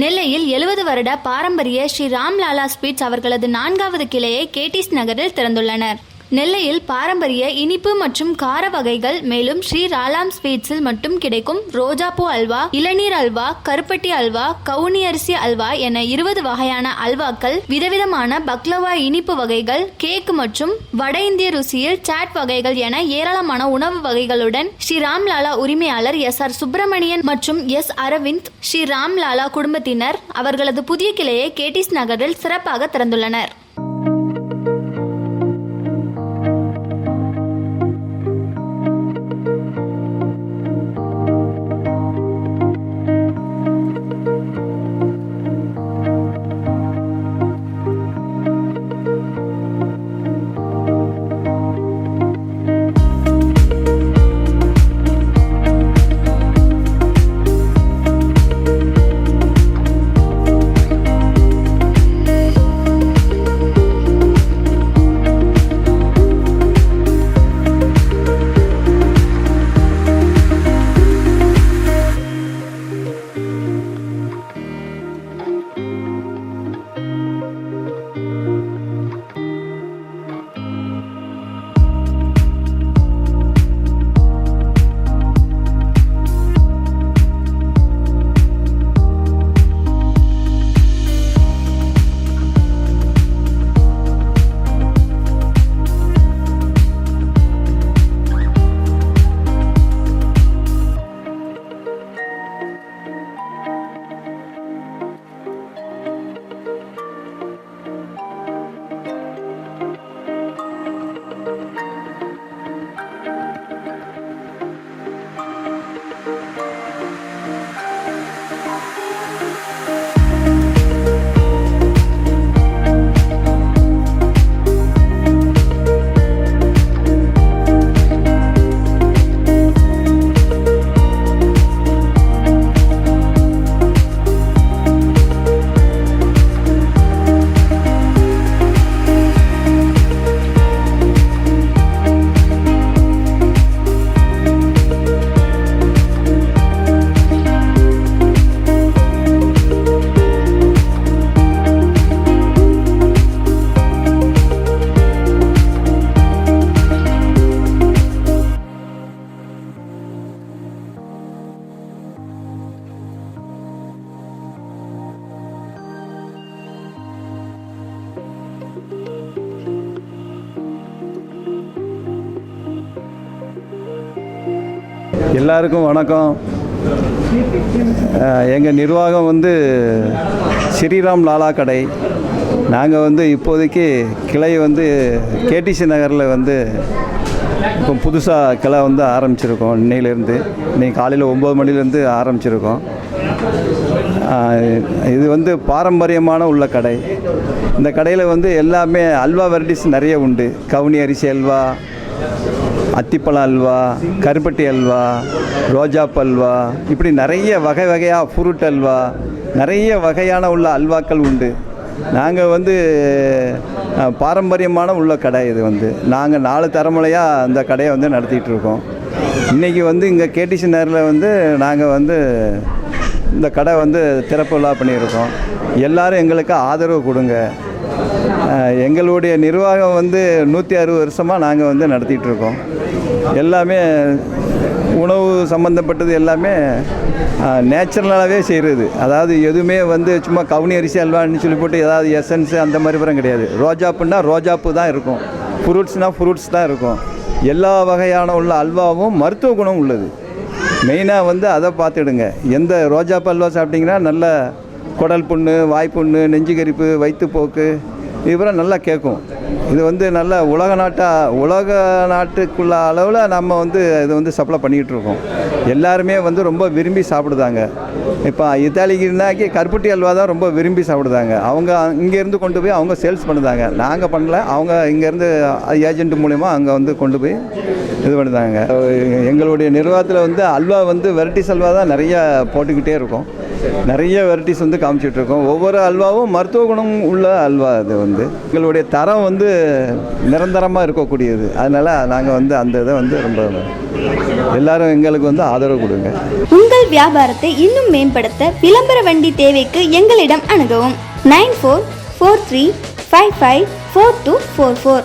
நெல்லையில் எழுபது வருட பாரம்பரிய ஸ்ரீ ராம்லாலா ஸ்வீட்ஸ் அவர்களது நான்காவது கிளையை கேடிஸ் நகரில் திறந்துள்ளனர். நெல்லையில் பாரம்பரிய இனிப்பு மற்றும் கார வகைகள் மேலும் ஸ்ரீ ராலாம் ஸ்வீட்ஸில் மட்டும் கிடைக்கும் ரோஜாப்பூ அல்வா இளநீர் அல்வா கருப்பட்டி அல்வா கவுனி அரிசி அல்வா என இருபது வகையான அல்வாக்கள் விதவிதமான பக்லவா இனிப்பு வகைகள் கேக் மற்றும் வட இந்திய ருசியில் சாட் வகைகள் என ஏராளமான உணவு வகைகளுடன் ஸ்ரீ ராம்லாலா உரிமையாளர் எஸ் ஆர் சுப்பிரமணியன் மற்றும் எஸ் அரவிந்த் ஸ்ரீ ராம்லாலா குடும்பத்தினர் அவர்களது புதிய கிளையை கேடிஸ் நகரில் சிறப்பாக திறந்துள்ளனர். எல்லாருக்கும் வணக்கம். எங்கள் நிர்வாகம் வந்து ஸ்ரீராம் லாலா கடை. நாங்கள் வந்து இப்போதைக்கு கிளை வந்து கேடிசி நகரில் வந்து இப்போ புதுசாக கிளை வந்து ஆரம்பிச்சிருக்கோம். இன்னையிலேருந்து இன்னைக்கு காலையில் ஒம்பது மணிலேருந்து ஆரம்பிச்சிருக்கோம். இது வந்து பாரம்பரியமான உள்ள கடை. இந்த கடையில் வந்து எல்லாமே அல்வா வெரைட்டிஸ் நிறைய உண்டு. கவுனி அரிசி அல்வா அத்திப்பழம் அல்வா கருப்பட்டி அல்வா ரோஜாப் அல்வா இப்படி நிறைய வகை வகையாக ஃப்ரூட் அல்வா நிறைய வகையான உள்ள அல்வாக்கள் உண்டு. நாங்கள் வந்து பாரம்பரியமான உள்ள கடை இது வந்து. நாங்கள் நாலு தரமுறையாக அந்த கடையை வந்து நடத்திட்டு இருக்கோம். இன்றைக்கி வந்து இங்கே கேடிசி நேரில் வந்து நாங்கள் வந்து இந்த கடை வந்து திறப்பு விழா பண்ணியிருக்கோம். எல்லோரும் எங்களுக்கு ஆதரவு கொடுங்க. எங்களுடைய நிர்வாகம் வந்து நூற்றி அறுபது வருஷமாக நாங்கள் வந்து நடத்திட்டுருக்கோம் எல்லாமே உணவு சம்மந்தப்பட்டது எல்லாமே நேச்சுரலாகவே செய்கிறது அதாவது எதுவுமே வந்து சும்மா கவுனி அரிசி அல்வான்னு சொல்லி போட்டு ஏதாவது எசன்ஸு அந்த மாதிரி புறம் கிடையாது. ரோஜாப்புன்னா ரோஜாப்பு தான் இருக்கும். ஃப்ரூட்ஸ்னால் ஃப்ரூட்ஸ் தான் இருக்கும். எல்லா வகையான உள்ள அல்வாவும் மருத்துவ குணம் உள்ளது. மெயினாக வந்து அதை பார்த்துடுங்க. எந்த ரோஜாப்பு அல்வா சாப்பிட்டிங்கன்னா நல்ல குடல் புண்ணு வாய்ப்புண்ணு நெஞ்சு கரிப்பு வயிற்றுப்போக்கு விவரம் நல்லா கேட்கும். இது வந்து நல்ல உலக நாட்டாக உலக நாட்டுக்குள்ள அளவில் நம்ம வந்து இது வந்து சப்ளை பண்ணிக்கிட்டு இருக்கோம். எல்லாருமே வந்து ரொம்ப விரும்பி சாப்பிடுதாங்க. இப்போ இத்தாலிக்குனாக்கி கருப்பட்டி அல்வா தான் ரொம்ப விரும்பி சாப்பிடுதாங்க. அவங்க இங்கேருந்து கொண்டு போய் அவங்க சேல்ஸ் பண்ணுதாங்க. நாங்கள் பண்ணல. அவங்க இங்கேருந்து ஏஜென்ட் மூலிமா அங்கே வந்து கொண்டு போய் இது பண்ணுதாங்க. எங்களுடைய நிர்வாகத்தில் வந்து அல்வா வந்து வெரைட்டிஸ் அல்வா தான் நிறையா போட்டுக்கிட்டே இருக்கும். நிறைய வெரைட்டிஸ் வந்து காமிச்சிட்ருக்கோம். ஒவ்வொரு அல்வாவும் மருத்துவ குணம் உள்ள அல்வா அது வந்து. எங்களுடைய தரம் வந்து நிரந்தரமாக இருக்கக்கூடியது. அதனால் நாங்கள் வந்து அந்த இதை வந்து ரொம்ப எல்லாரும் எங்களுக்கு வந்து ஆதரவு கொடுங்க. உங்கள் வியாபாரத்தை இன்னும் மேம்படுத்த விளம்பர வண்டி தேவைக்கு எங்களிடம் அணுகவும். Nine four four three five five four two four four.